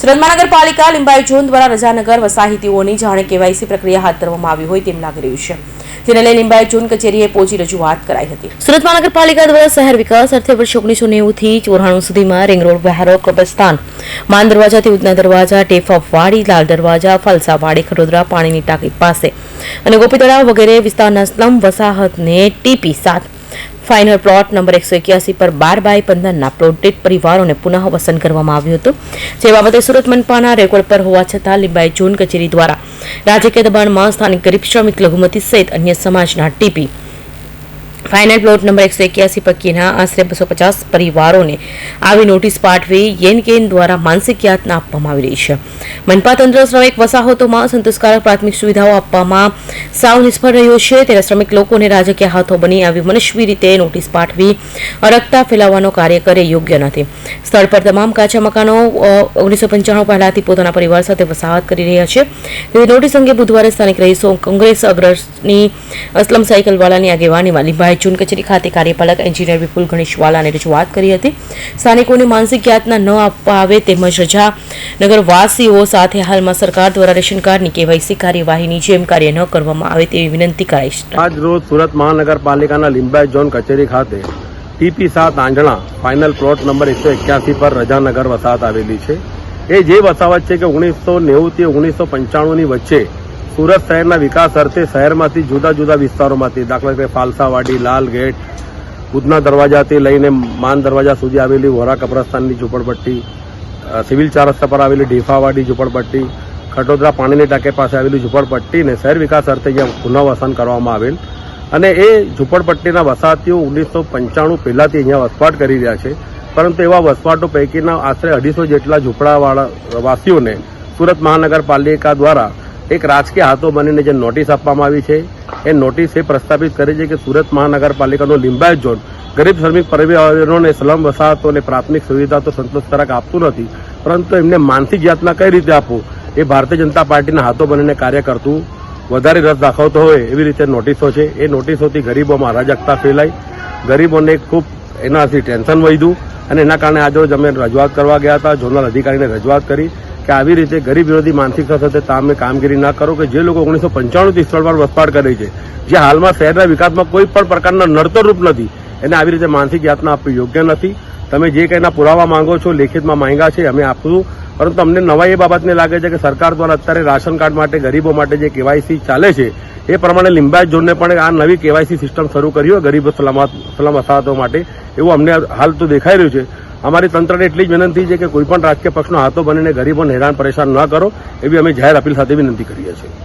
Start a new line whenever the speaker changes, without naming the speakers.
સુરત મહાનગરપાલિકા, લિંબાયત ઝોન દ્વારા રજાનગર વસાહતીઓની જાણે કેવાયસી પ્રક્રિયા હાથ ધરવામાં આવી હોય તેમ લાગી રહ્યું છે. જેને લઈ લિંબાયત ઝોન કચેરીએ પહોંચી રજૂઆત કરાઈ હતી. સુરત મહાનગરપાલિકા દ્વારા શહેર વિકાસ અર્થે વર્ષ ઓગણીસો નેવું થી ચોરાણું સુધીમાં રિંગ રોડ બહારો કબ્રસ્તાન. માન દરવાજાથી ઉદના દરવાજા, ટેફા વાડી, લાલ દરવાજા ફલસાવાડી ખડોદરા પાણીની ટાંકી પાસે. અને ગોપીતળાવ વગેરે વિસ્તારના સ્લમ વસાહતને ટીપી સાત ફાઇનલ પ્લોટ નંબર એકસો એક્યાસી પર બાર બાય પંદરના પ્લોટેડ પરિવારોને પુનઃ વસન કરવામાં આવ્યું હતું. જે બાબતે સુરત મનપાના રેકોર્ડ પર હોવા છતાં લીંબાઈ ઝોન કચેરી દ્વારા રાજકીય દબાણમાં સ્થાનિક ગરીબ શ્રમિક લઘુમતી સહિત અન્ય સમાજના ટીપી ફાઇનલ પ્લોટ નંબર એકસો એક્યાસી પૈકીના આશરે બસો પચાસ પરિવારોને આવી નોટિસ પાઠવી યેન કેન દ્વારા માનસિક યાતના આપવામાં આવી રહી છે મનપા તંત્ર શ્રમિક વસાહતોમાં સંતોષકારક પ્રાથમિક સુવિધાઓ આપવામાં સાવ નિષ્ફળ રહ્યો છે ત્યારે શ્રમિક લોકોને રાજકીય હાથો બની આવી મનસ્વી રીતે નોટિસ પાઠવી અરગતા ફેલાવવાનો કાર્ય કરે યોગ્ય નથી સ્થળ પર તમામ કાચા મકાનો ઓગણીસો પંચાણું પહેલાથી પોતાના પરિવાર સાથે વસાહત કરી રહ્યા છે તેથી નોટિસ અંગે બુધવારે સ્થાનિક રહીશો, કોંગ્રેસ અગ્રણી, અસલમ સાયકલવાલાની આગેવાનીમાં જૂન કચેરી ખાતે કાર્યપાલક એન્જિનિયર વિપુલ ગણેશવાલાને રજૂઆત કરી હતી. સ્થાનિકોને માનસિક યાતના ન આપવા આવે તેમજ રજા નગરવાસીઓ સાથે હાલમાં સરકાર દ્વારા રેશન કાર્ડની કેવાયસી કાર્યવાહીની જેમ કાર્ય ન કરવામાં આવે તેવી વિનંતી કરાઈ છે.
આજ સુરત મહાનગરપાલિકાના લિંબાયત ઝોન કચેરી ખાતે ટીપી સાત આંજણા ફાઇનલ પ્લોટ નંબર એકસો એક્યાસી પર રજાનગર વસાહત આવેલી છે. એ જે વસાવત છે કે ઓગણીસો નેવુંથી ઓગણીસો પંચાણુંની વચ્ચે સુરત શહેરના વિકાસ અર્થે શહેરમાંથી જુદા જુદા વિસ્તારોમાંથી દાખલા તરીકે ફાલસાવાડી લાલ ગેટ ઉધના દરવાજાથી લઈને માન દરવાજા સુધી આવેલી વોરા કબ્રસ્તાનની ઝૂંપડપટ્ટી સિવિલ ચાર રસ્તા પર આવેલી ઢીફાવાડી ઝૂંપડપટ્ટી, ખટોદરા પાણીની ટાંકે પાસે આવેલી ઝૂંપડપટ્ટીને શહેર વિકાસ અર્થે અહીંયા પુનઃવસન કરવામાં આવેલ. અને એ ઝૂંપડપટ્ટીના વસાહતીઓ ઓગણીસો પંચાણું પહેલાંથી અહીંયા વસવાટ કરી રહ્યા છે. પરંતુ એવા વસવાટો પૈકીના આશરે અઢીસો જેટલા ઝૂંપડાવાળા વાસીઓને સુરત મહાનગરપાલિકા દ્વારા એક રાજકીય હાથો બનીને જે નોટિસ આપવામાં આવી છે, એ નોટિસ એ પ્રસ્થાપિત કરી છે કે સુરત મહાનગરપાલિકાનો લિંબાયત ઝોન ગરીબ શ્રમિક પરિવારોને સ્લમ વસાહતોને પ્રાથમિક સુવિધા તો સંતોષકારક આપતું નથી, પરંતુ એમને માનસિક યાતના કઈ રીતે આપવું? એ ભારતીય જનતા પાર્ટીના હાથો બનીને કાર્ય કરતું વધારે રસ દાખવતો હોય એવી રીતે નોટિસો છે. એ નોટિસોથી ગરીબોમાં અરાજકતા ફેલાઈ, ગરીબોને ખૂબ એનાથી ટેન્શન વધ્યું અને એના કારણે આજે અમે રજૂઆત કરવા ગયા હતા ઝોનલ અધિકારીને રજૂઆત કરી કે આવી રીતે ગરીબ વિરોધી માનસિકતા સાથે તમે કામગીરી ના કરો કે જે લોકો ઓગણીસો પંચાણુંથી સ્થળ પર વસવાટ કરે છે, જે હાલમાં શહેરના વિકાસમાં કોઈ પણ પ્રકારના નડતર રૂપ નથી, એને આવી રીતે માનસિક યાતના આપવી યોગ્ય નથી. તમે જે કંઈના પુરાવા માંગો છો, લેખિતમાં માંગ્યા છે, અમે આપશું પરંતુ અમને નવા એ બાબતને લાગે છે કે સરકાર દ્વારા અત્યારે રાશન કાર્ડ માટે, ગરીબો માટે જે કેવાયસી ચાલે છે, એ પ્રમાણે લિંબાયત ઝોનને પણ આ નવી કેવાયસી સિસ્ટમ શરૂ કરી હોય ગરીબ સલામત સલામત માટે, એવું અમને હાલ તો દેખાઈ રહ્યું છે. અમારી તંત્રને એટલી જ વિનંતી છે કે કોઈ પણ રાજકીય પક્ષનો હાથો બનીને ગરીબોને હેરાન પરેશાન ન કરો, એવી અમે જાહેર અપીલ સાથે વિનંતી કરીએ છીએ.